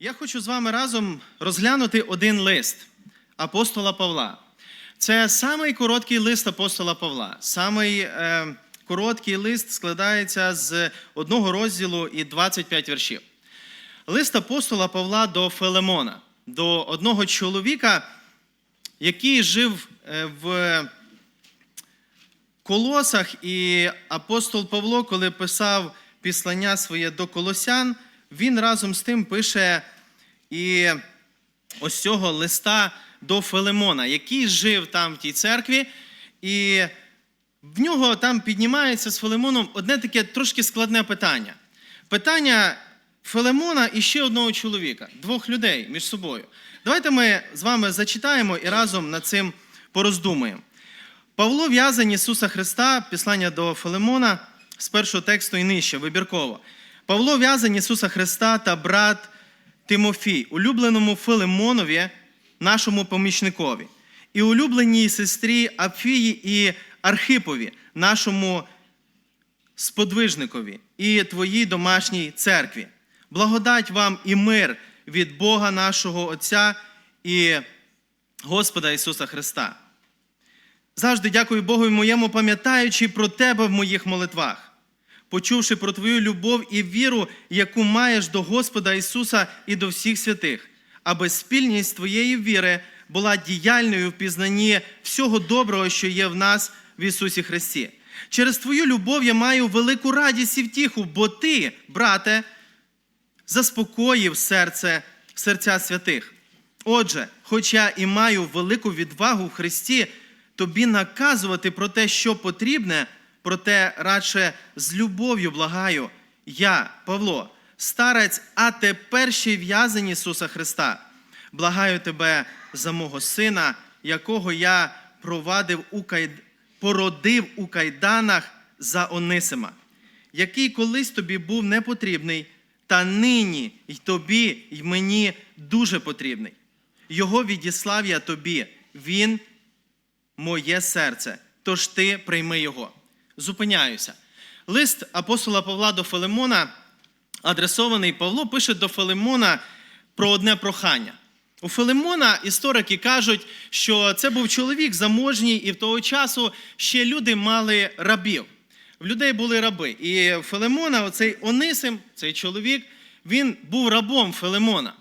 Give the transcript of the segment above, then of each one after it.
Я хочу з вами разом розглянути один лист апостола Павла. Це самий короткий лист апостола Павла. Самий е, короткий лист складається з одного розділу і 25 віршів. Лист апостола Павла до Фелемона, до одного чоловіка, який жив е, в Колосах, і апостол Павло, коли писав післання своє до колосян, він разом з тим пише і ось цього листа до Филимона, який жив там в тій церкві, і в нього там піднімається з Филимоном одне таке трошки складне питання. Питання Филимона і ще одного чоловіка, двох людей між собою. Давайте ми з вами зачитаємо і разом над цим пороздумуємо. Павло в'язань Ісуса Христа, післання до Филимона з першого тексту і нижче, вибірково. Павло в'язань Ісуса Христа та брат Тимофій, улюбленому Филимонові, нашому помічникові, і улюбленій сестрі Апфії і Архипові, нашому сподвижникові, і твоїй домашній церкві. Благодать вам і мир від Бога нашого Отця і Господа Ісуса Христа. Завжди дякую Богу моєму, пам'ятаючи про тебе в моїх молитвах, почувши про твою любов і віру, яку маєш до Господа Ісуса і до всіх святих, аби спільність твоєї віри була діяльною в пізнанні всього доброго, що є в нас в Ісусі Христі. Через твою любов я маю велику радість і втіху, бо ти, брате, заспокоїв серце, серця святих. Отже, хоч я і маю велику відвагу в Христі, тобі наказувати про те, що потрібне, проте радше з любов'ю благаю. Я, Павло, старець, а тепер ще й в'язень Ісуса Христа. Благаю тебе за мого сина, якого я провадив у кай... породив у кайданах за Онисима, який колись тобі був непотрібний, та нині й тобі, й мені дуже потрібний. Його відіслав я тобі. Він моє серце, тож ти прийми його. Зупиняюся. Лист апостола Павла до Филимона, адресований Павло, пише до Филимона про одне прохання. У Филимона історики кажуть, що це був чоловік заможній, і в того часу ще люди мали рабів. В людей були раби. І Филимона, оцей Онисим, цей чоловік, він був рабом Филимона.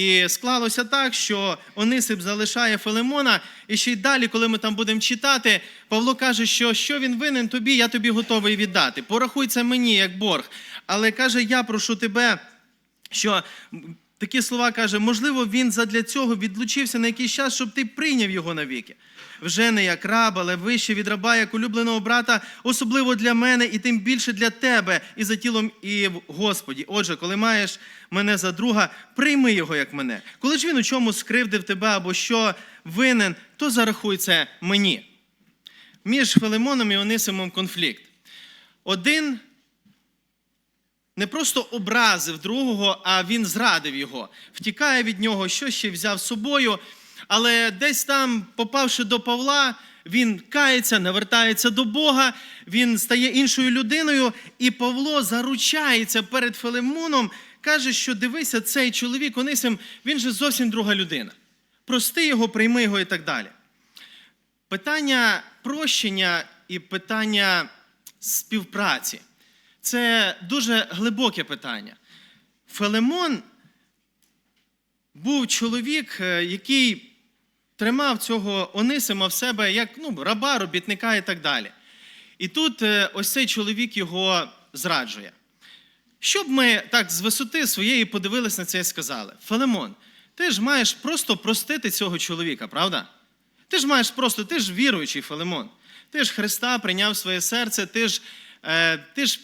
І склалося так, що Онисип залишає Филимона, і ще й далі, коли ми там будемо читати, Павло каже, що що він винен тобі, я тобі готовий віддати. Порахуй це мені як борг. Але каже, я прошу тебе, що такі слова каже, можливо, він задля цього відлучився на якийсь час, щоб ти прийняв його навіки. Вже не як раб, але вище від раба, як улюбленого брата, особливо для мене, і тим більше для тебе, і за тілом, і в Господі. Отже, коли маєш мене за друга, прийми його як мене. Коли ж він у чому скривдив тебе або що винен, то зарахуй це мені. Між Филимоном і Онисимом конфлікт. Один не просто образив другого, а він зрадив його, втікає від нього, що ще взяв з собою. Але десь там, попавши до Павла, він кається, навертається до Бога, він стає іншою людиною, і Павло заручається перед Филимоном, каже, що дивися, цей чоловік Онисим, він же зовсім друга людина. Прости його, прийми його і так далі. Питання прощення і питання співпраці це дуже глибоке питання. Филимон був чоловік, е, який тримав цього Онисима в себе як ну, раба, робітника і так далі. І тут е, ось цей чоловік його зраджує. Щоб ми так з висоти своєї подивились на це і сказали: Филимон, ти ж маєш просто простити цього чоловіка, правда? Ти ж маєш просто, ти ж віруючий Филимон. Ти ж Христа прийняв своє серце, ти ж, е, ти ж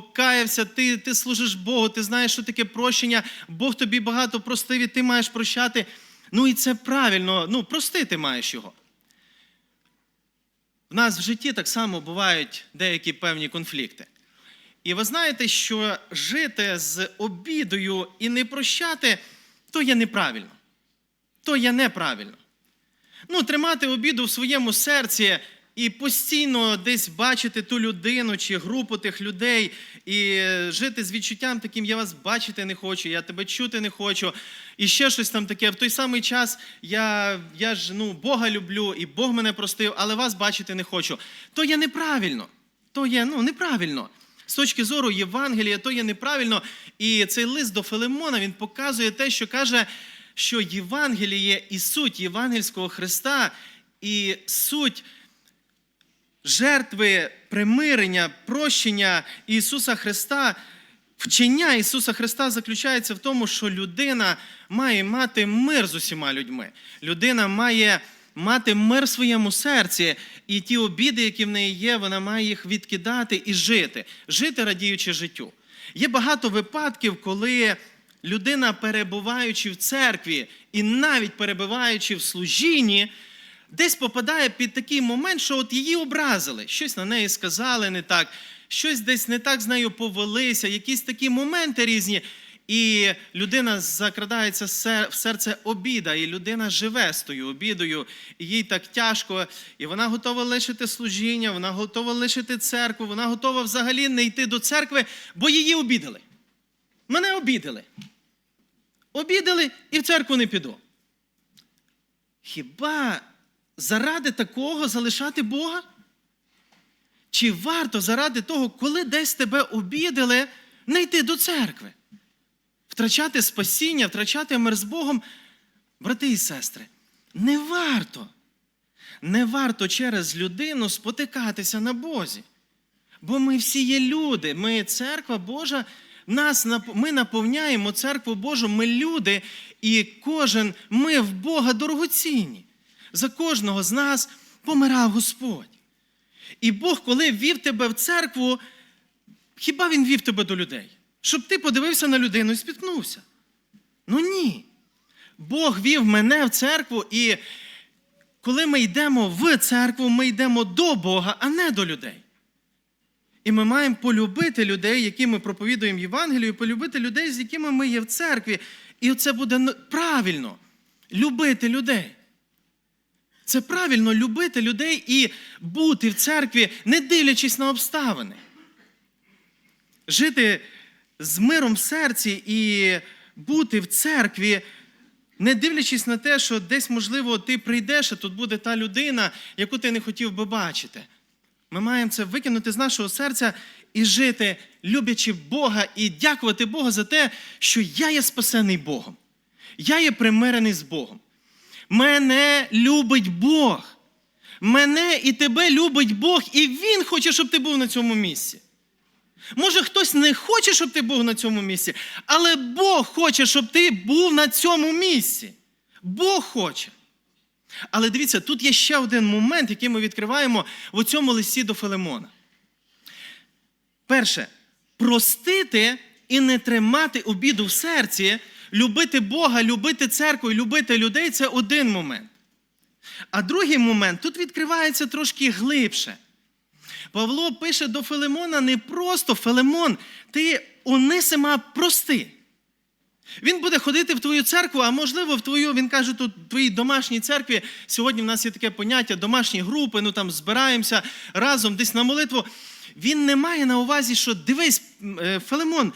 покаявся, ти, ти служиш Богу, ти знаєш, що таке прощення, Бог тобі багато простив, і ти маєш прощати. Ну і це правильно, ну простити маєш його. В нас в житті так само бувають деякі певні конфлікти. І ви знаєте, що жити з обідою і не прощати, то є неправильно. То є неправильно. Ну, тримати обіду в своєму серці і постійно десь бачити ту людину чи групу тих людей, і е, жити з відчуттям таким, я вас бачити не хочу, я тебе чути не хочу, і ще щось там таке. В той самий час я, я ж ну, Бога люблю, і Бог мене простив, але вас бачити не хочу. То є неправильно. То є ну, неправильно. З точки зору Євангелія, то є неправильно. І цей лист до Филимона він показує те, що каже, що Євангеліє і суть євангельського Христа, і суть жертви примирення, прощення Ісуса Христа, вчення Ісуса Христа заключається в тому, що людина має мати мир з усіма людьми. Людина має мати мир в своєму серці, і ті обіди, які в неї є, вона має їх відкидати і жити, жити радіючи життю. Є багато випадків, коли людина, перебуваючи в церкві і навіть перебуваючи в служінні, десь попадає під такий момент, що от її образили, щось на неї сказали не так, щось десь не так з нею повелися, якісь такі моменти різні. І людина закрадається в серце обіда, і людина живе з тою обідою, і їй так тяжко, і вона готова лишити служіння, вона готова лишити церкву, вона готова взагалі не йти до церкви, бо її обідали. Мене обідали. Обідали і в церкву не піду. Хіба заради такого залишати Бога? Чи варто заради того, коли десь тебе обідали, не йти до церкви? Втрачати спасіння, втрачати мир з Богом, брати і сестри, не варто. Не варто через людину спотикатися на Бозі. Бо ми всі є люди, ми церква Божа, нас, ми наповняємо церкву Божу, ми люди, і кожен ми в Бога дорогоцінні. За кожного з нас помирав Господь. І Бог, коли вів тебе в церкву, хіба Він вів тебе до людей? Щоб ти подивився на людину і спіткнувся. Ну ні. Бог вів мене в церкву, і коли ми йдемо в церкву, ми йдемо до Бога, а не до людей. І ми маємо полюбити людей, які ми проповідуємо Євангелію, полюбити людей, з якими ми є в церкві. І це буде правильно любити людей. Це правильно любити людей і бути в церкві, не дивлячись на обставини. Жити з миром в серці і бути в церкві, не дивлячись на те, що десь, можливо, ти прийдеш, а тут буде та людина, яку ти не хотів би бачити. Ми маємо це викинути з нашого серця і жити, люблячи Бога, і дякувати Богу за те, що я є спасений Богом. Я є примирений з Богом. Мене любить Бог. Мене і тебе любить Бог, і Він хоче, щоб ти був на цьому місці. Може, хтось не хоче, щоб ти був на цьому місці, але Бог хоче, щоб ти був на цьому місці. Бог хоче. Але дивіться, тут є ще один момент, який ми відкриваємо в цьому листі до Филимона. Перше, простити і не тримати обіду в серці, любити Бога, любити церкву любити людей це один момент. А другий момент тут відкривається трошки глибше. Павло пише до Филимона не просто Филимон, ти Онисима прости. Він буде ходити в твою церкву, а можливо, в твою, він каже, тут в твоїй домашній церкві. Сьогодні в нас є таке поняття домашні групи, ну там збираємося разом десь на молитву. Він не має на увазі, що дивись, е, Филимон,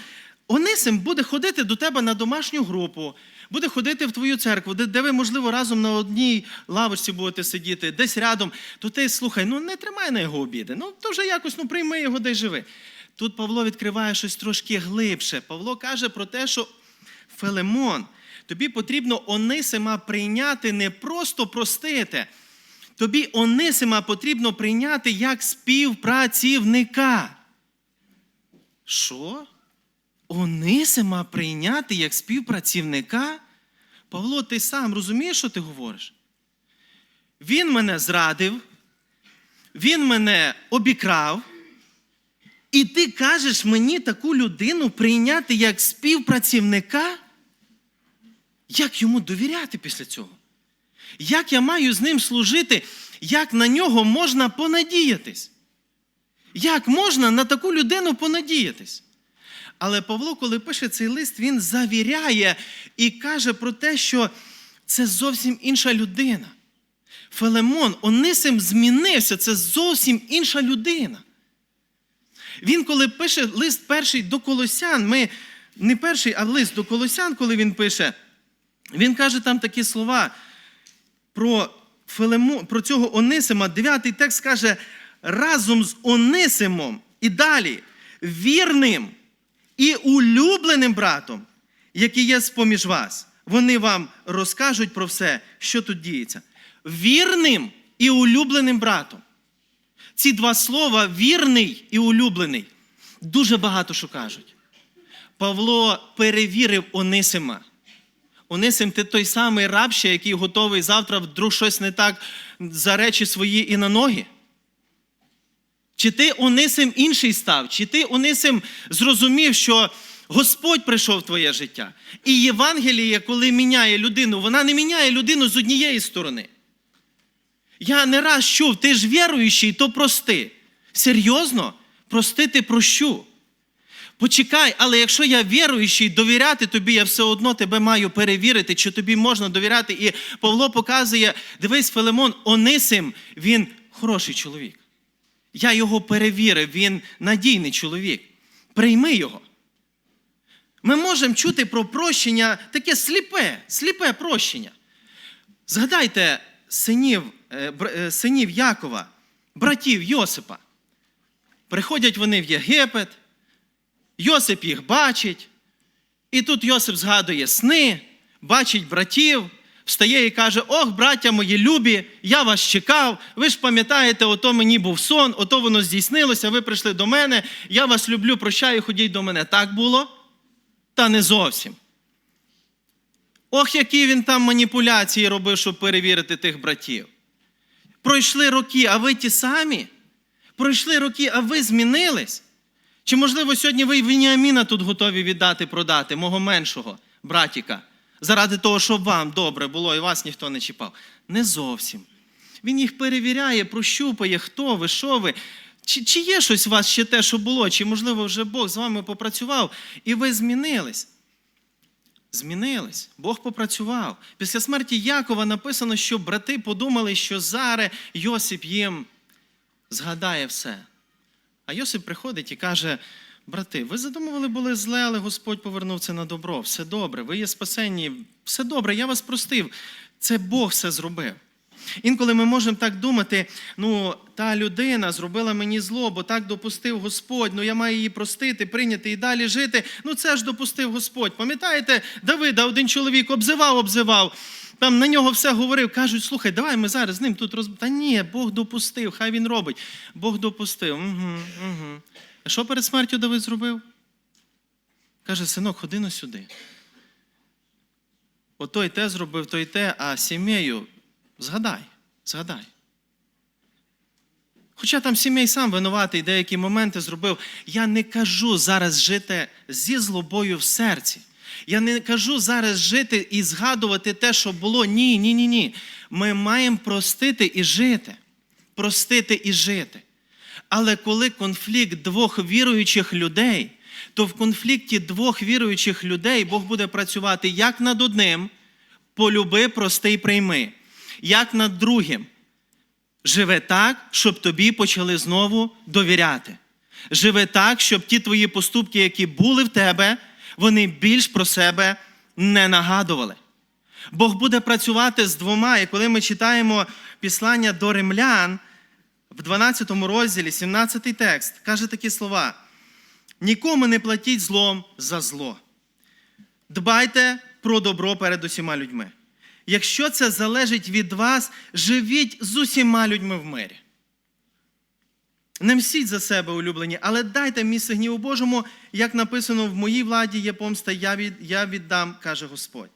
Онисим буде ходити до тебе на домашню групу, буде ходити в твою церкву, де, де ви, можливо, разом на одній лавочці будете сидіти, десь рядом, то ти слухай, ну не тримай на його обіди. Ну, то вже якось ну, прийми його, де живи. Тут Павло відкриває щось трошки глибше. Павло каже про те, що Филимон, тобі потрібно Онисима прийняти не просто простити. Тобі Онисима потрібно прийняти як співпрацівника. Що? Онисима прийняти як співпрацівника? Павло, ти сам розумієш, що ти говориш? Він мене зрадив, він мене обікрав, і ти кажеш мені таку людину прийняти як співпрацівника? Як йому довіряти після цього? Як я маю з ним служити, як на нього можна понадіятись? Як можна на таку людину понадіятись? Але Павло, коли пише цей лист, він завіряє і каже про те, що це зовсім інша людина. Филимон, Онисим змінився, це зовсім інша людина. Він, коли пише лист перший до Колосян, ми не перший, а лист до Колосян, коли він пише, він каже там такі слова про, Филимо, про цього Онисима. Дев'ятий текст каже, разом з Онисимом і далі вірним і улюбленим братом, який є з-поміж вас. Вони вам розкажуть про все, що тут діється. Вірним і улюбленим братом. Ці два слова вірний і улюблений дуже багато що кажуть. Павло перевірив Онисима. Онисим, ти той самий раб який готовий завтра вдруг щось не так за речі свої і на ноги? Чи ти Онисим інший став? Чи ти Онисим зрозумів, що Господь прийшов в твоє життя? І Євангеліє, коли міняє людину, вона не міняє людину з однієї сторони. Я не раз чув, ти ж віруючий, то прости. Серйозно? Простити прощу. Почекай, але якщо я віруючий, довіряти тобі, я все одно тебе маю перевірити, чи тобі можна довіряти. І Павло показує: дивись, Филимон, Онисим, він хороший чоловік. Я його перевірив, він надійний чоловік. Прийми його. Ми можемо чути про прощення таке сліпе, сліпе прощення. Згадайте синів, е, е, синів Якова, братів Йосипа. Приходять вони в Єгипет, Йосип їх бачить, і тут Йосип згадує сни, бачить братів, встає і каже: Ох, браття мої любі, я вас чекав. Ви ж пам'ятаєте, ото мені був сон, ото воно здійснилося, ви прийшли до мене, я вас люблю, прощаю, ходіть до мене. Так було? Та не зовсім. Ох, які він там маніпуляції робив, щоб перевірити тих братів. Пройшли роки, а ви ті самі? Пройшли роки, а ви змінились? Чи, можливо, сьогодні ви Веніаміна тут готові віддати, продати, мого меншого братіка, заради того, щоб вам добре було і вас ніхто не чіпав? Не зовсім. Він їх перевіряє, прощупає, хто ви, що ви. Чи, чи є щось у вас ще те, що було, чи, можливо, вже Бог з вами попрацював, і ви змінились? Змінились. Бог попрацював. Після смерті Якова написано, що брати подумали, що зараз Йосип їм згадає все. А Йосип приходить і каже: брати, ви задумували були зле, але Господь повернув це на добро. Все добре, ви є спасенні, все добре, я вас простив. Це Бог все зробив. Інколи ми можемо так думати: ну, та людина зробила мені зло, бо так допустив Господь, ну я маю її простити, прийняти і далі жити. Ну це ж допустив Господь. Пам'ятаєте, Давида один чоловік обзивав, обзивав. Там на нього все говорив, кажуть, слухай, давай ми зараз з ним тут роз... Та ні, Бог допустив, хай він робить. Бог допустив. Угу, угу. А що перед смертю Давид зробив? Каже, синок, ходи на сюди. Отой те зробив, той те, а сім'єю згадай, згадай. Хоча там сімей сам винуватий, деякі моменти зробив. Я не кажу зараз жити зі злобою в серці. Я не кажу зараз жити і згадувати те, що було. Ні, ні, ні, ні. Ми маємо простити і жити. Простити і жити. Але коли конфлікт двох віруючих людей, то в конфлікті двох віруючих людей Бог буде працювати як над одним, полюби, прости й прийми, як над другим. Живе так, щоб тобі почали знову довіряти. Живе так, щоб ті твої поступки, які були в тебе, вони більш про себе не нагадували. Бог буде працювати з двома, і коли ми читаємо післання до римлян в 12 розділі, 17 текст, каже такі слова: нікому не платіть злом за зло. Дбайте про добро перед усіма людьми. Якщо це залежить від вас, живіть з усіма людьми в мирі. Не мсіть за себе, улюблені, але дайте місце гніву Божому, як написано в моїй владі є помста, я, від, я віддам, каже Господь.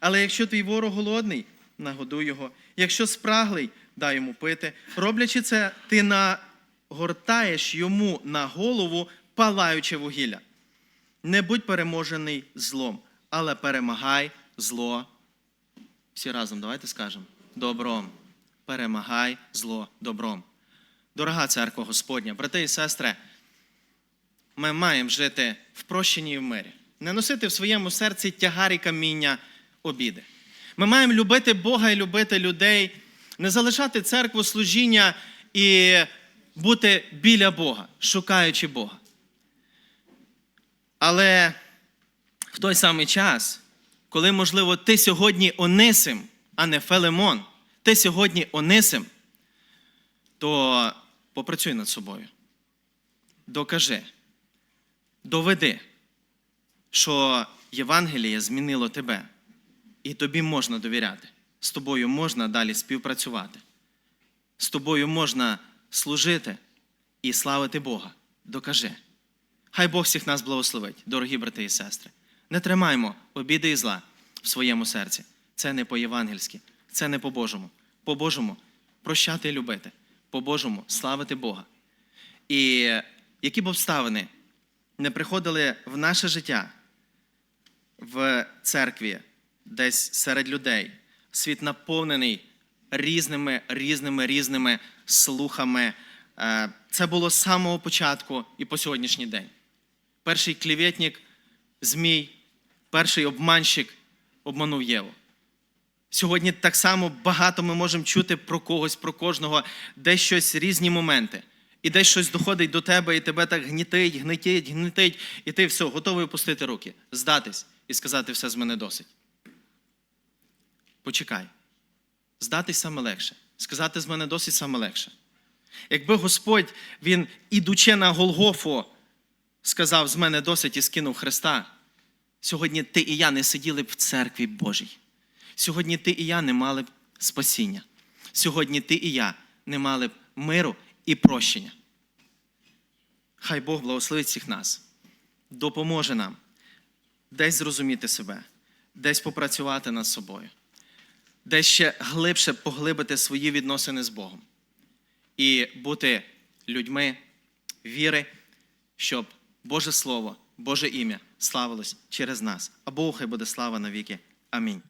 Але якщо твій ворог голодний, нагодуй його. Якщо спраглий, дай йому пити. Роблячи це, ти нагортаєш йому на голову палаюче вугілля. Не будь переможений злом, але перемагай зло. Всі разом давайте скажемо добром. Перемагай зло добром. Дорога церква Господня, брати і сестри, ми маємо жити в прощенні і в мирі, не носити в своєму серці тягар і каміння обіди. Ми маємо любити Бога і любити людей, не залишати церкву служіння і бути біля Бога, шукаючи Бога. Але в той самий час, коли, можливо, ти сьогодні Онисим, а не Фелемон, ти сьогодні Онисим, то попрацюй над собою. Докажи, доведи, що Євангеліє змінило тебе, і тобі можна довіряти. З тобою можна далі співпрацювати. З тобою можна служити і славити Бога. Докажи. Хай Бог всіх нас благословить, дорогі брати і сестри. Не тримаймо обіди і зла в своєму серці. Це не по-євангельськи, це не по-божому. По-божому прощати і любити, по-божому славити Бога. І які б обставини не приходили в наше життя в церкві, десь серед людей, світ наповнений різними, різними, різними слухами. Е, Це було з самого початку і по сьогоднішній день. Перший клівєтник, змій, перший обманщик обманув Єву. Сьогодні так само багато ми можемо чути про когось, про кожного, десь щось різні моменти. І десь щось доходить до тебе, і тебе так гнітить, гнетить, гнетить, і ти все, готовий опустити руки, здатись і сказати, все з мене досить. Почекай. Здатись саме легше. Сказати з мене досить саме легше. Якби Господь, Він, ідучи на Голгофу, сказав з мене досить і скинув Христа, сьогодні ти і я не сиділи б в церкві Божій. Сьогодні ти і я не мали б спасіння. Сьогодні ти і я не мали б миру і прощення. Хай Бог благословить всіх нас, допоможе нам десь зрозуміти себе, десь попрацювати над собою, десь ще глибше поглибити свої відносини з Богом і бути людьми віри, щоб Боже Слово, Боже ім'я славилось через нас. А Богу хай буде слава навіки. Амінь.